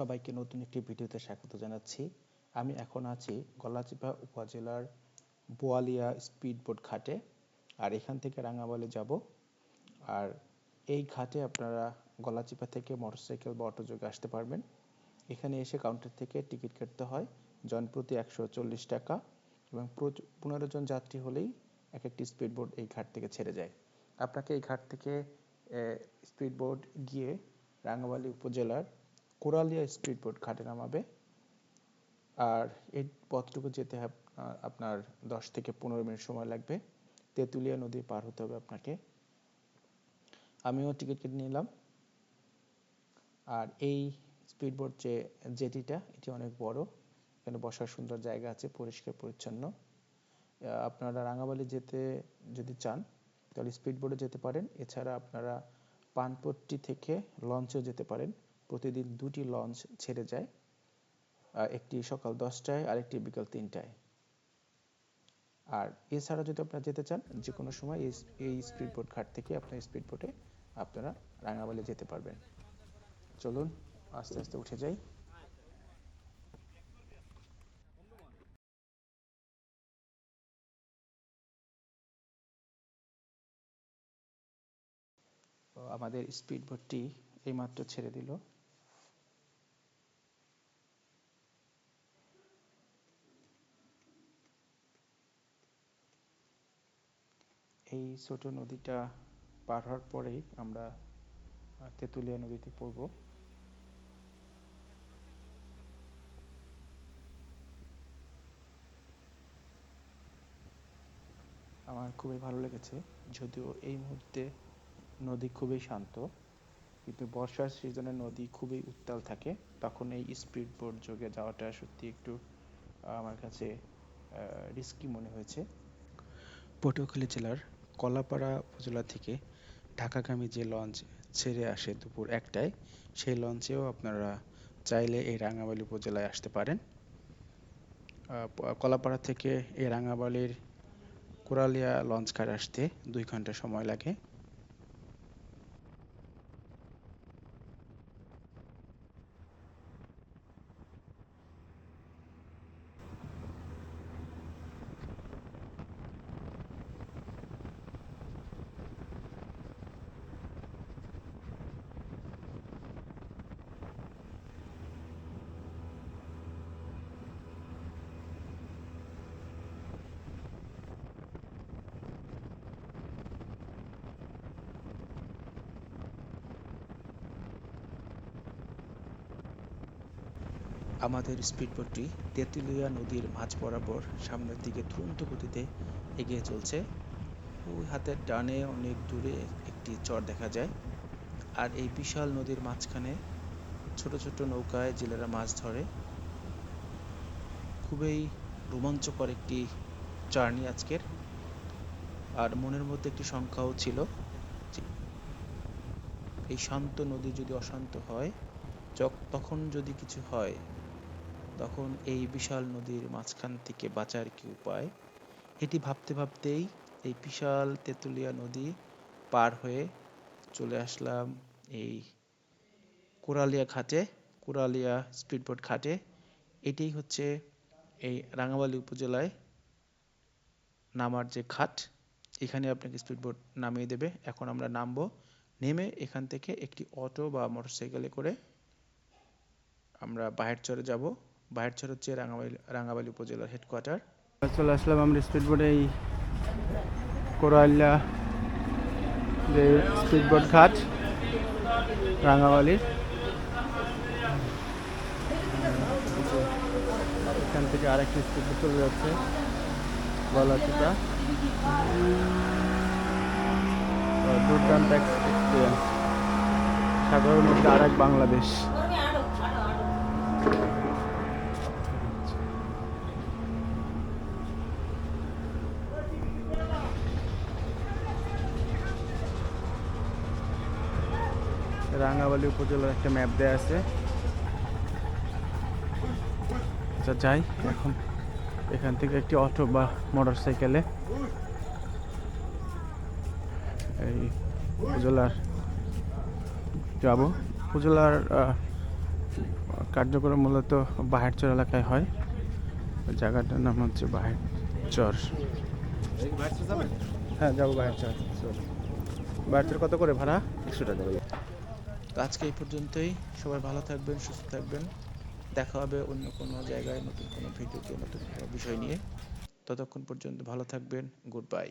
সবাইকে নতুন একটি ভিডিওতে স্বাগত জানাচ্ছি। আমি এখন আছি গলাচিপা উপজেলার বোয়ালিয়া স্পিডবোট ঘাটে। আর এখান থেকে রাঙামালি যাব। আর এই ঘাটে আপনারা গলাচিপা থেকে মোটরসাইকেল বা অটো যোগে আসতে পারবেন। এখানে এসে কাউন্টার থেকে টিকিট কাটতে হয়। জনপ্রতি একশো চল্লিশ টাকা এবং পনেরো জন যাত্রী হলেই এক একটি স্পিডবোট এই ঘাট থেকে ছেড়ে যায়। আপনাকে এই ঘাট থেকে স্পিডবোট গিয়ে রাঙ্গামালী উপজেলার কোরালিয়া স্পিডবোট ঘাটে নামাবে। আর এই পথটুকু যেতে আপ- আপনার দশ থেকে পনেরো মিনিট সময় লাগবে। তেঁতুলিয়া নদী পার হতে হবে আপনাকে। আমিও টিকিট কেটে নিলাম। আর এই স্পিডবোট যে জেটিটা, এটি অনেক বড়। এখানে বসার সুন্দর জায়গা আছে, পরিষ্কার, পরিচ্ছন্ন। আপনারা রাঙামালি যেতে যদি চান, তাহলে স্পিডবোটে যেতে পারেন। এছাড়া আপনারা পানপট্টি থেকে লঞ্চেও যেতে পারেন। প্রতিদিন দুটি লঞ্চ ছেড়ে যায় একটি সকাল দশটায় আর একটি বিকাল তিনটায়। আর এছাড়া যদি আপনারা যেতে চান যে কোনো সময় এই এই স্পিডবোট ঘাট থেকে আপনার স্পিডবোটে আপনারা রাঙামালি যেতে পারবেন। চলুন, আস্তে আস্তে উঠে যাই। আমাদের স্পিডবোটটি এইমাত্র ছেড়ে দিল। এই ছোট নদীটা পার হওয়ার পরেই আমরা তেঁতুলিয়া নদীতে পড়ব। আমার খুবই ভালো লেগেছে, যদিও এই মুহূর্তে নদী খুবই শান্ত, কিন্তু বর্ষার সিজনে নদী খুবই উত্তাল থাকে, তখন এই স্পিড বোট যোগে যাওয়াটা সত্যি একটু আমার কাছে রিস্কি মনে হয়েছে। পটুয়াখালী জেলার কলাপাড়া উপজেলা থেকে ঢাকাগামী যে লঞ্চ ছেড়ে আসে দুপুর একটায়, সেই লঞ্চেও আপনারা চাইলে এই রাঙাবালি উপজেলায় আসতে পারেন। কলাপাড়া থেকে এই রাঙাবালির কোরালিয়া লঞ্চ ঘাট আসতে দুই ঘণ্টা সময় লাগে। আমাদের স্পিডবোটটি তেঁতুলিয়া নদীর মাঝ বরাবর সামনের দিকে দ্রুত গতিতে এগিয়ে চলছে। ওই হাতের ডানে অনেক দূরে একটি চর দেখা যায়। আর এই বিশাল নদীর মাঝখানে ছোট ছোট নৌকায় জেলেরা মাছ ধরে। খুবই রোমাঞ্চকর একটি জার্নি আজকের। আর মনের মধ্যে একটি সংখ্যাও ছিল এই শান্ত নদী যদি অশান্ত হয় তখন যদি কিছু হয় তখন এই বিশাল নদীর মাঝখান থেকে বাঁচার কি উপায়? এটি ভাবতে ভাবতেই এই বিশাল তেঁতুলিয়া নদী পার হয়ে চলে আসলাম এই কোরালিয়া ঘাটে কোরালিয়া স্পিডবোট ঘাটে। এটাই হচ্ছে এই রাঙামালী উপজেলায় নামার যে ঘাট, এখানে আপনাকে স্পিডবোট নামিয়ে দেবে। এখন আমরা নামবো, নেমে এখান থেকে একটি অটো বা মোটরসাইকেলে করে আমরা বাহেরচরে যাব। বাহেরচর হচ্ছে রাঙামালি রাঙামালী উপজেলার হেডকোয়ার্টার চলে আসলাম আমরা স্পিড বোর্ডে এই কোরাইল্লা যে স্পিড বোর্ড ঘাট রাঙামালির এখান থেকে আরেকটি স্পিডবোট চলে যাচ্ছে গলাচিপা তো দুর্দান্ত এক্সপিরিয়েন্স সাগরের মধ্যে আরেক বাংলাদেশ। রাঙাবালি উপজেলার একটা ম্যাপ দেওয়া আছে। আচ্ছা যাই এখন এখান থেকে একটি অটো বা মোটর সাইকেলে এই উপজেলার যাব। উপজেলার কার্যক্রম মূলত বাহেরচর এলাকায় হয়। জায়গাটার নাম হচ্ছে বাহেরচর। হ্যাঁ যাব বাহেরচর। বাহেরচর কত করে ভাড়া? একশো টাকা। তো আজকে এই পর্যন্তই। সবাই ভালো থাকবেন, সুস্থ থাকবেন। দেখা হবে অন্য কোনো জায়গায় নতুন কোনো ভিডিওতে, নতুন কোনো বিষয় নিয়ে। ততক্ষণ পর্যন্ত ভালো থাকবেন। Good bye